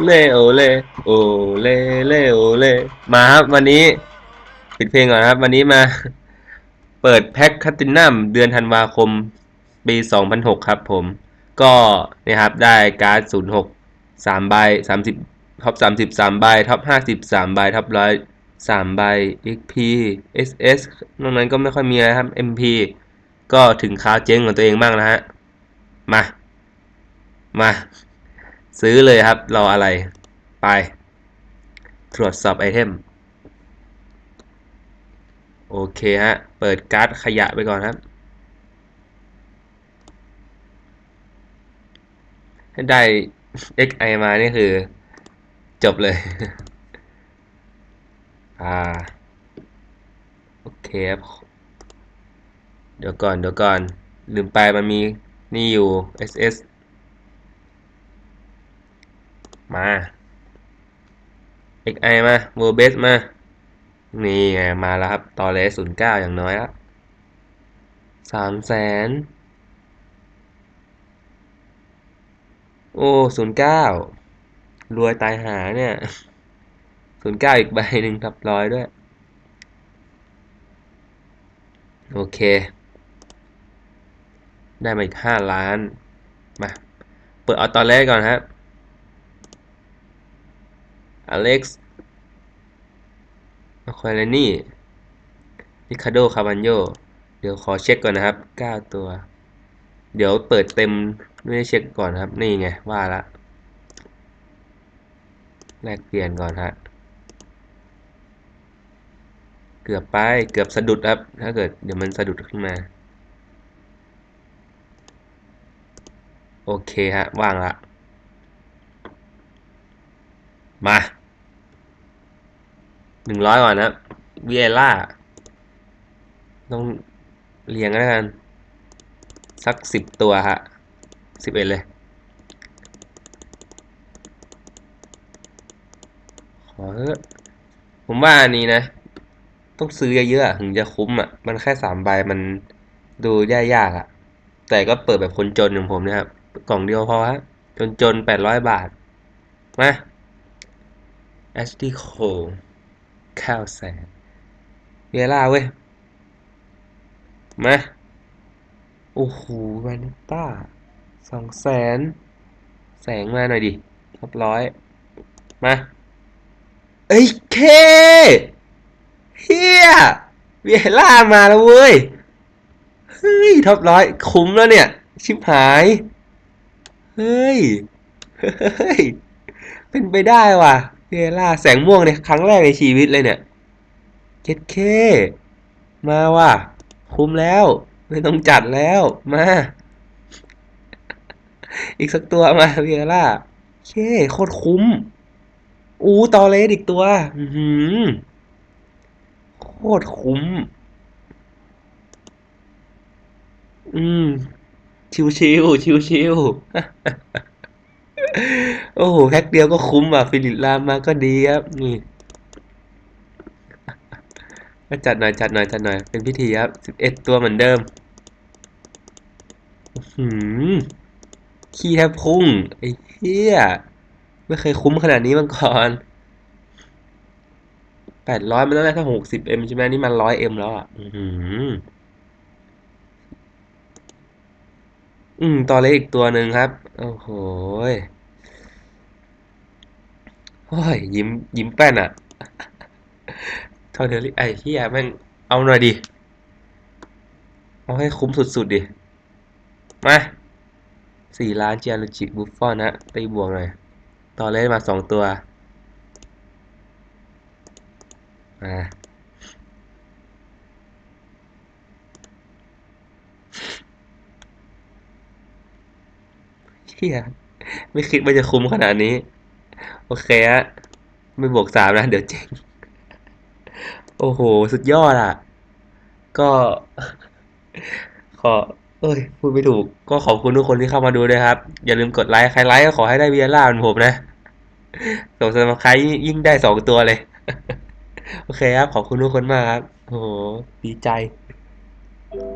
เลโอเลโอเลเลโอเลมาครับวันนี้ปิดเพลงก่อนครับ วันนี้มา เปิดแพ็คคัตตินัมเดือนธันวาคมปี2006 ครับผม ก็นี่ครับได้การ์ด 06 3 ใบ 30ท็อป30 3 ใบท็อป50 3 ใบท็อป100 3ใบ XP SS นอกนั้นก็ไม่ค่อยมีอะไรครับ MP ก็ถึงคราวเจ๊งของตัวเองบ้างแล้วฮะ มา มา ซื้อเลยครับ รออะไร ไป ตรวจสอบไอเทม โอเคฮะ เปิดการ์ดขยะไปก่อนครับให้ได้ XI มานี่คือ จบเลย อ่า โอเคครับ เดี๋ยวก่อน เดี๋ยวก่อน ลืมไปมันมีนี่อยู่ SS มา XI มา w o r b a s มา นี่ไงมาแล้วครับตอเลสศูนย์เก้าอย่างน้อยล้วสามแสนโอ้ศูนย์เก้ารวยตายหาเนี่ยศูนย์เก้าอีกใบหนึ่งทับร้อยด้วย โอเค ได้มาอีกห้าล้าน มา เปิดเอาตอนแรกก่อนครับ อเล็กซ์มาควาเลนี่ริคาโด คาบันโย เดี๋ยวขอเช็คก่อนนะครับ 9 ตัว เดี๋ยวเปิดเต็มไม่ได้เช็คก่อนครับ นี่ไง ว่าละแลกเปลี่ยนก่อนฮะ เกือบไป เกือบสะดุดครับ ถ้าเกิดเดี๋ยวมันสะดุดขึ้นมา โอเคฮะ ว่างละ มา หนึ่งร้อยก่อนนะเวียล่าต้องเรียงกันแล้วกัน สักสิบตัวฮะสิบเอ็ดเลย ขอเถอะผมว่าอันนี้นะ ต้องซื้อเยอะๆถึงจะคุ้มอะ มันแค่สามใบมันดูยากๆอะ แต่ก็เปิดแบบคนจนอย่างผมนะครับ กล่องเดียวพอฮะ จนจนแปดร้อยบาท มาแอชตี้โค ข้าวแสนเวล่าเว้ย มา โอ้โหแวนิต้าสองแสน แสงมาหน่อยดิท็อปร้อย มา เอ้ยเคเฮียเวล่ามาแล้วเว้ย เฮ้ยท็อปร้อย คุ้มแล้วเนี่ย ชิบหาย เฮ้ย เฮ้ย เป็นไปได้ว่ะ เวล่าแสงม่วงในครั้งแรกในชีวิตเลยเนี่ยเจ็ดเค มาว่ะ คุ้มแล้ว ไม่ต้องจัดแล้ว มา อีกสักตัวมาเวล่าเคโคตรคุ้ม อู้ตอเลสอีกตัว อือหือโคตรคุ้ม อืม ชิวชิวชิวชิว โอ้โหแพ็คเดียวก็คุ้มอะ ฟิลิปลามมาก็ดีครับ นี่ก็จัดหน่อยจัดหน่อยจัดหน่อย เป็นพิธีครับสิบเอ็ดตัวเหมือนเดิมหืมขี้แทบพุ่ง ไอ้เหี้ย ไม่เคยคุ้มขนาดนี้มาก่อนแปดร้อยมันต้องได้แค่หกสิบเอ็มใช่ไหมนี่มันร้อยเอ็มแล้วอะ อือหืออืมตัวเล็กอีกตัวหนึ่งครับ โอ้โห โอ้ยยิ้มยิ้มแป้นอะเท่าเดลิไอ้เหี้ยแม่งเอาหน่อยดิ เอาให้คุ้มสุดๆดิ มาสี่ล้านเจียร์ลูจิบุฟฟอนฮะตีบวกหน่อยตอนเล่นมาสองตัวมาเฮียไม่คิดว่าจะคุ้มขนาดนี้ โอเคฮะไม่บวกสามนะ เดี๋ยวเจ๊งโอ้โห สุดยอดอะ ก็ ขอ เอ้ย พูดไม่ถูก ก็ขอบคุณทุกคนที่เข้ามาดูด้วยครับ อย่าลืมกดไลค์ ใครไลค์ก็ขอให้ได้เวียร่าเหมือนผมนะส่งสมัครใครยิ่งได้สองตัวเลย โอเคครับ ขอบคุณทุกคนมากครับ โอ้โห ดีใจ